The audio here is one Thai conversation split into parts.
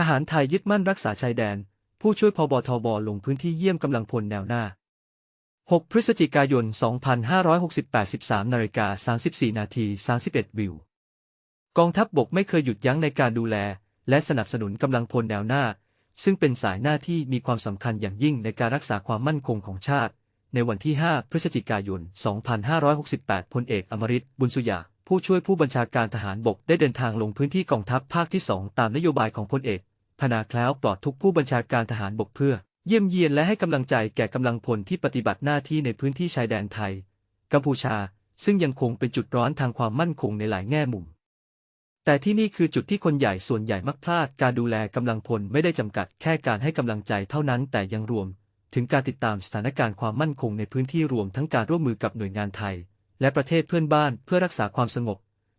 ทหารไทยยึดมั่นรักษาชายแดน ผู้ช่วยพบทบลงพื้นที่เยี่ยมกำลังพลแนวหน้า 6 พฤศจิกายน 2568 13นาฬิกา34 นาที 31 วิว กองทัพบบกไม่เคยหยุดยั้งในการดูแล และสนับสนุนกำลังพลแนวหน้า ซึ่งเป็นสายหน้าที่มีความสำคัญอย่างยิ่งในการรักษาความมั่นคงของชาติ ในวันที่ 5 พฤศจิกายน 2568 พลเอกอมริตบุญสุยาผู้ช่วยผู้บัญชาการทหารบกได้เดินทางลงพื้นที่กองทัพภาคที่ 2 ตามนโยบายของพลเอก พนาแคล้วปลอดทุกผู้บัญชาการทหารบกเพื่อ เยี่ยมเยียนและให้กำลังใจแก่กำลังพลที่ปฏิบัติหน้าที่ในพื้นที่ชายแดนไทย กัมพูชา ซึ่งยังคงเป็นจุดร้อนทางความมั่นคงในหลายแง่มุม แต่ที่นี่คือจุดที่คนใหญ่ส่วนใหญ่มักพลาดการดูแลกำลังพลไม่ได้จำกัดแค่การให้กำลังใจเท่านั้นแต่ยังรวม ถึงการติดตามสถานการณ์ความมั่นคงในพื้นที่รวมทั้งการร่วมมือกับหน่วยงานไทย และประเทศเพื่อนบ้านเพื่อรักษาความสงบ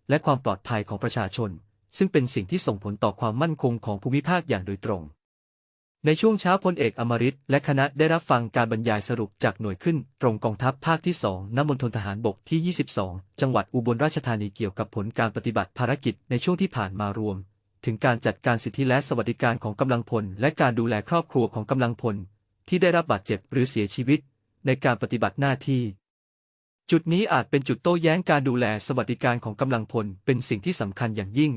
และความปลอดภัยของประชาชน ซึ่งเป็นสิ่งที่ส่งผลต่อความมั่นคงของภูมิภาคอย่างโดยตรง ในช่วงเช้าพลเอกอมริตและคณะได้รับฟังการบรรยายสรุปจากหน่วยขึ้น ตรงกองทัพภาคที่2น้ำมณฑลทหารบกที่ 22 จังหวัดอุบลราชธานีเกี่ยวกับผลการปฏิบัติภารกิจในช่วงที่ผ่านมารวม ถึงการจัดการสิทธิและสวัสดิการของกำลังพล และการดูแลครอบครัวของกำลังพล ที่ได้รับบาดเจ็บหรือเสียชีวิต ในการปฏิบัติหน้าที่จุดนี้อาจเป็นจุดโต้แย้งการดูแลสวัสดิการของกำลังพล เป็นสิ่งที่สำคัญอย่างยิ่ง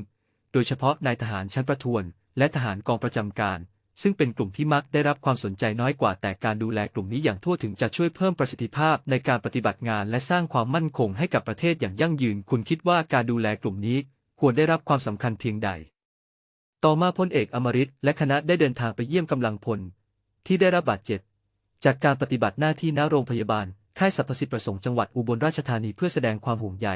โดยเฉพาะนายทหารชั้นประทวน และทหารกองประจำการ ซึ่งเป็นกลุ่มที่มักได้รับความสนใจน้อยกว่าแต่การดูแลกลุ่มนี้อย่างทั่วถึงจะช่วยเพิ่มประสิทธิภาพในการปฏิบัติงานและสร้างความมั่นคงให้กับประเทศอย่างยั่งยืน คุณคิดว่าการดูแลกลุ่มนี้ควรได้รับความสำคัญเพียงใด ต่อมาพลเอกอมริตและคณะได้เดินทางไปเยี่ยมกำลังพล ที่ได้รับบาดเจ็บ จากการปฏิบัติหน้าที่ณโรงพยาบาลค่ายสรรพสิทธิประสงค์จังหวัดอุบลราชธานีเพื่อแสดงความห่วงใย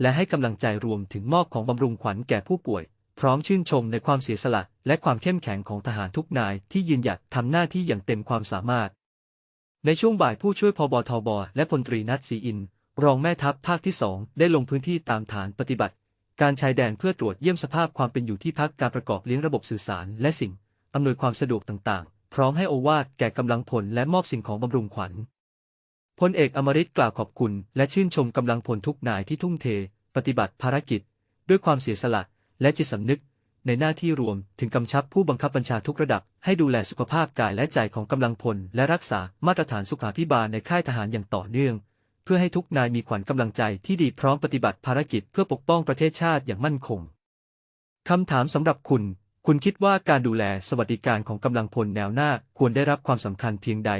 และให้กำลังใจรวมถึงมอบของบำรุงขวัญแก่ผู้ป่วย พร้อมชื่นชมในความเสียสละ และความเข้มแข็งของทหารทุกนายที่ยืนหยัดทำหน้าที่อย่างเต็มความสามารถ ในช่วงบ่ายผู้ช่วยพบทบและพลตรีนัทศรีอิน รองแม่ทัพภาคที่สองได้ลงพื้นที่ตามฐานปฏิบัติ การชายแดนเพื่อตรวจเยี่ยมสภาพความเป็นอยู่ที่พักการประกอบเลี้ยงระบบสื่อสาร และสิ่งอำนวยความสะดวกต่างๆ พร้อมให้โอวาทแก่กำลังพลและมอบสิ่งของบำรุงขวัญพลเอกอมริตกล่าวขอบคุณ และชื่นชมกำลังพลทุกนายที่ทุ่มเท ปฏิบัติภารกิจ ด้วยความเสียสละ และจิตสำนึก ในหน้าที่รวมถึงกำชับผู้บังคับบัญชาทุกระดับ ให้ดูแลสุขภาพกายและใจของกำลังพล และรักษามาตรฐานสุขาภิบาลในค่ายทหารอย่างต่อเนื่อง เพื่อให้ทุกนายมีขวัญกำลังใจที่ดีพร้อมปฏิบัติภารกิจเพื่อปกป้องประเทศชาติอย่างมั่นคงคำถามสำหรับคุณ คุณคิดว่าการดูแลสวัสดิการของกำลังพลแนวหน้าควรได้รับความสำคัญเพียงใด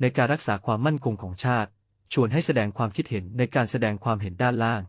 ในการรักษาความมั่นคงของชาติ ชวนให้แสดงความคิดเห็นในการแสดงความเห็นด้านล่าง